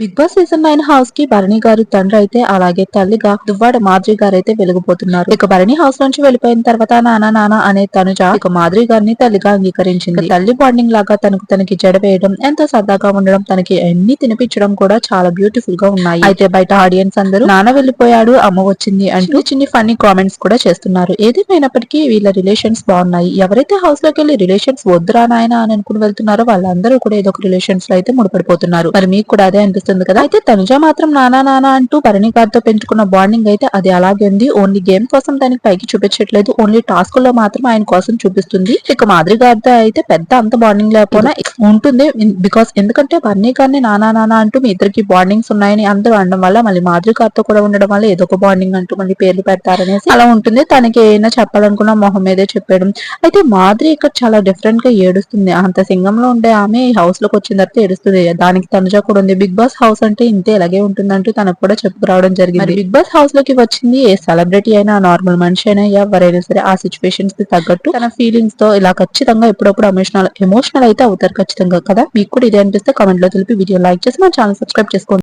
Big Boss season nine హౌస్కి భరణి గారు తండ్రి అయితే అలాగే తల్లిగా దువ్వాడ మాధురి గారు అయితే వెలిగిపోతున్నారు. ఇక భరణి హౌస్ నుంచి వెళ్ళిపోయిన తర్వాత నానా నానా అనే తనుజ ఇక మాధురి గారిని తల్లిగా అంగీకరించింది. తల్లి బాండింగ్ లాగా తనకు తనకి జడ వేయడం ఎంతో సరదాగా ఉండడం తనకి అన్ని తినిపించడం కూడా చాలా బ్యూటిఫుల్గా ఉన్నాయి. అయితే బయట ఆడియన్స్ అందరూ నాన్న వెళ్ళిపోయాడు అమ్మ వచ్చింది అంటూ చిన్ని ఫన్నీ కామెంట్స్ కూడా చేస్తున్నారు. ఏదేమైనప్పటికీ వీళ్ళ రిలేషన్స్ బాగున్నాయి. ఎవరైతే హౌస్లోకి వెళ్ళి రిలేషన్స్ వద్దురా నాయన అని అనుకుని వెళ్తున్నారో వాళ్ళందరూ కూడా ఏదో ఒక రిలేషన్స్లో అయితే ముడిపడిపోతున్నారు. మరి మీకు కూడా అదే అనిపిస్తుంది? కదా. అయితే తనుజ మాత్రం నానా నానా అంటూ భరణి గారితో పెంచుకున్న బాండింగ్ అయితే అది అలాగే ఉంది. ఓన్లీ గేమ్ కోసం దానికి పైకి చూపించట్లేదు. ఓన్లీ టాస్క్లో మాత్రం ఆయన కోసం చూపిస్తుంది. ఇక మాదిరి గారితో అయితే పెద్ద అంత బాండింగ్ లేకపోయినా ఉంటుంది. బికాస్ ఎందుకంటే భరణి గారిని నానా నానా అంటూ మీ ఇద్దరికి బాండింగ్స్ ఉన్నాయని అందరూ అనడం వల్ల మళ్ళీ మాదిరి గారితో కూడా ఉండడం వల్ల ఏదో ఒక బాండింగ్ అంటూ మళ్ళీ పేర్లు పెడతారనేసి అలా ఉంటుంది. తనకి ఏమైనా చెప్పాలనుకున్న మొహం మీదే చెప్పాడు అయితే మాధురి ఇక్కడ చాలా డిఫరెంట్గా ఏడుస్తుంది. అంత సింగంలో ఉండే ఆమె హౌస్లోకి వచ్చిన తర్వాత ఏడుస్తుంది. దానికి తనుజా కూడా ఉంది. బిగ్ బాస్ హౌస్ అంటే ఇంతే ఇలాగే ఉంటుందంటూ తనకు కూడా చెప్పుకురావడం జరిగింది. బిగ్ బాస్ హౌస్లోకి వచ్చింది ఏ సెలబ్రిటీ అయినా నార్మల్ మనిషి అయినా ఎవరైనా సరే ఆ సిచ్యువేషన్స్కి తగ్గట్టు తన ఫీలింగ్స్తో ఇలా ఖచ్చితంగా ఎప్పుడప్పుడు ఎమోషనల్ ఎమోషనల్ అయితే అవుతారు ఖచ్చితంగా కదా? మీకు కూడా ఇదే అనిపిస్తే కామెంట్లో తెలిపి వీడియో లైక్ చేసి మా ఛానల్ సబ్స్క్రైబ్ చేసుకోండి.